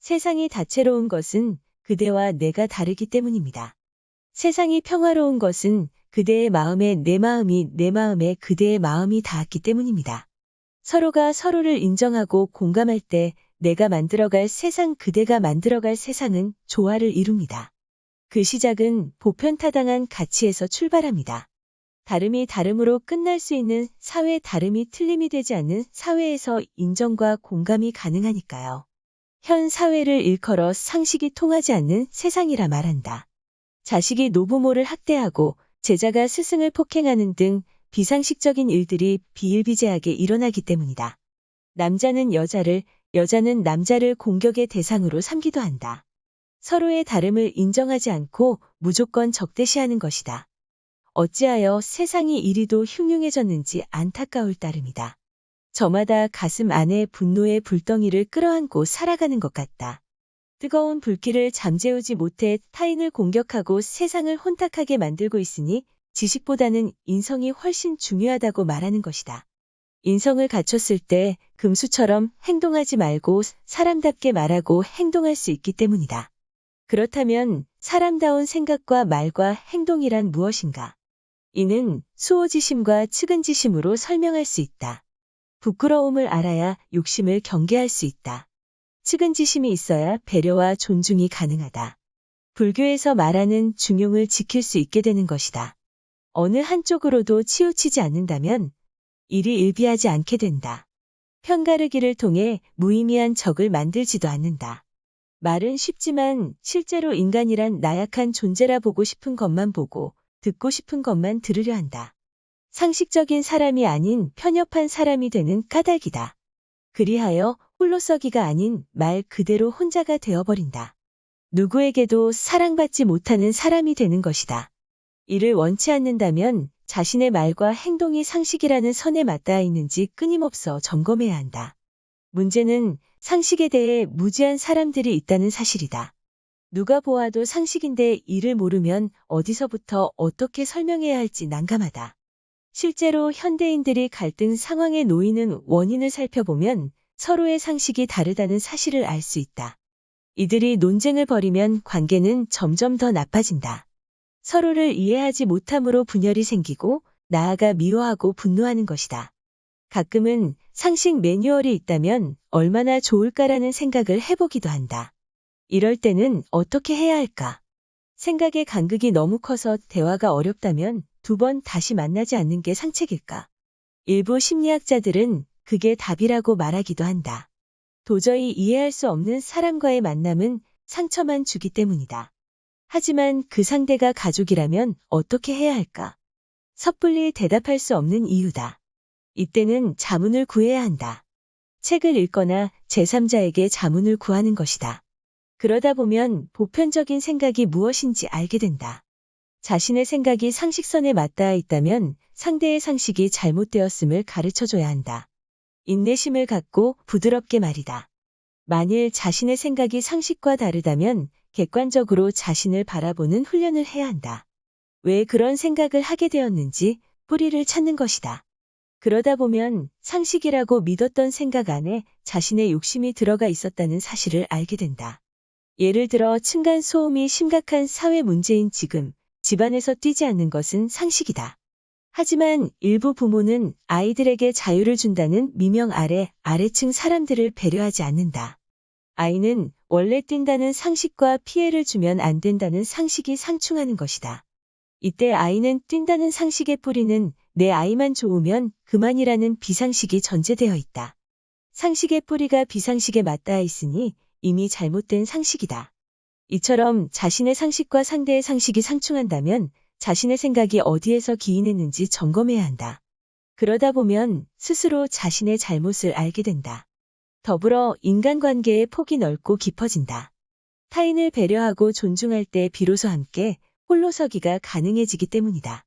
세상이 다채로운 것은 그대와 내가 다르기 때문입니다. 세상이 평화로운 것은 그대의 마음에 내 마음이 내 마음에 그대의 마음이 닿았기 때문입니다. 서로가 서로를 인정하고 공감할 때 내가 만들어갈 세상 그대가 만들어갈 세상은 조화를 이룹니다. 그 시작은 보편타당한 가치에서 출발합니다. 다름이 다름으로 끝날 수 있는 사회 다름이 틀림이 되지 않는 사회에서 인정과 공감이 가능하니까요. 현 사회를 일컬어 상식이 통하지 않는 세상이라 말한다. 자식이 노부모를 학대하고 제자가 스승을 폭행하는 등 비상식적인 일들이 비일비재하게 일어나기 때문이다. 남자는 여자를, 여자는 남자를 공격의 대상으로 삼기도 한다. 서로의 다름을 인정하지 않고 무조건 적대시하는 것이다. 어찌하여 세상이 이리도 흉흉해졌는지 안타까울 따름이다. 저마다 가슴 안에 분노의 불덩이를 끌어안고 살아가는 것 같다. 뜨거운 불길을 잠재우지 못해 타인을 공격하고 세상을 혼탁하게 만들고 있으니 지식보다는 인성이 훨씬 중요하다고 말하는 것이다. 인성을 갖췄을 때 금수처럼 행동하지 말고 사람답게 말하고 행동할 수 있기 때문이다. 그렇다면 사람다운 생각과 말과 행동이란 무엇인가? 이는 수호지심과 측은지심으로 설명할 수 있다. 부끄러움을 알아야 욕심을 경계할 수 있다. 측은지심이 있어야 배려와 존중이 가능하다. 불교에서 말하는 중용을 지킬 수 있게 되는 것이다. 어느 한쪽으로도 치우치지 않는다면 일이 일비하지 않게 된다. 편가르기를 통해 무의미한 적을 만들지도 않는다. 말은 쉽지만 실제로 인간이란 나약한 존재라 보고 싶은 것만 보고 듣고 싶은 것만 들으려 한다. 상식적인 사람이 아닌 편협한 사람이 되는 까닭이다. 그리하여 홀로서기가 아닌 말 그대로 혼자가 되어버린다. 누구에게도 사랑받지 못하는 사람이 되는 것이다. 이를 원치 않는다면 자신의 말과 행동이 상식이라는 선에 맞닿아 있는지 끊임없어 점검해야 한다. 문제는 상식에 대해 무지한 사람들이 있다는 사실이다. 누가 보아도 상식인데 이를 모르면 어디서부터 어떻게 설명해야 할지 난감하다. 실제로 현대인들이 갈등 상황에 놓이는 원인을 살펴보면 서로의 상식이 다르다는 사실을 알 수 있다. 이들이 논쟁을 벌이면 관계는 점점 더 나빠진다. 서로를 이해하지 못함으로 분열이 생기고 나아가 미워하고 분노하는 것이다. 가끔은 상식 매뉴얼이 있다면 얼마나 좋을까라는 생각을 해보기도 한다. 이럴 때는 어떻게 해야 할까? 생각의 간극이 너무 커서 대화가 어렵다면 두 번 다시 만나지 않는 게 상책일까? 일부 심리학자들은 그게 답이라고 말하기도 한다. 도저히 이해할 수 없는 사람과의 만남은 상처만 주기 때문이다. 하지만 그 상대가 가족이라면 어떻게 해야 할까? 섣불리 대답할 수 없는 이유다. 이때는 자문을 구해야 한다. 책을 읽거나 제3자에게 자문을 구하는 것이다. 그러다 보면 보편적인 생각이 무엇인지 알게 된다. 자신의 생각이 상식선에 맞닿아 있다면 상대의 상식이 잘못되었음을 가르쳐줘야 한다. 인내심을 갖고 부드럽게 말이다. 만일 자신의 생각이 상식과 다르다면 객관적으로 자신을 바라보는 훈련을 해야 한다. 왜 그런 생각을 하게 되었는지 뿌리를 찾는 것이다. 그러다 보면 상식이라고 믿었던 생각 안에 자신의 욕심이 들어가 있었다는 사실을 알게 된다. 예를 들어 층간 소음이 심각한 사회 문제인 지금 집안에서 뛰지 않는 것은 상식이다. 하지만 일부 부모는 아이들에게 자유를 준다는 미명 아래 아래층 사람들을 배려하지 않는다. 아이는 원래 뛴다는 상식과 피해를 주면 안 된다는 상식이 상충하는 것이다. 이때 아이는 뛴다는 상식의 뿌리는 내 아이만 좋으면 그만이라는 비상식이 전제되어 있다. 상식의 뿌리가 비상식에 맞닿아 있으니 이미 잘못된 상식이다. 이처럼 자신의 상식과 상대의 상식이 상충한다면 자신의 생각이 어디에서 기인했는지 점검해야 한다. 그러다 보면 스스로 자신의 잘못을 알게 된다. 더불어 인간관계의 폭이 넓고 깊어진다. 타인을 배려하고 존중할 때 비로소 함께 홀로서기가 가능해지기 때문이다.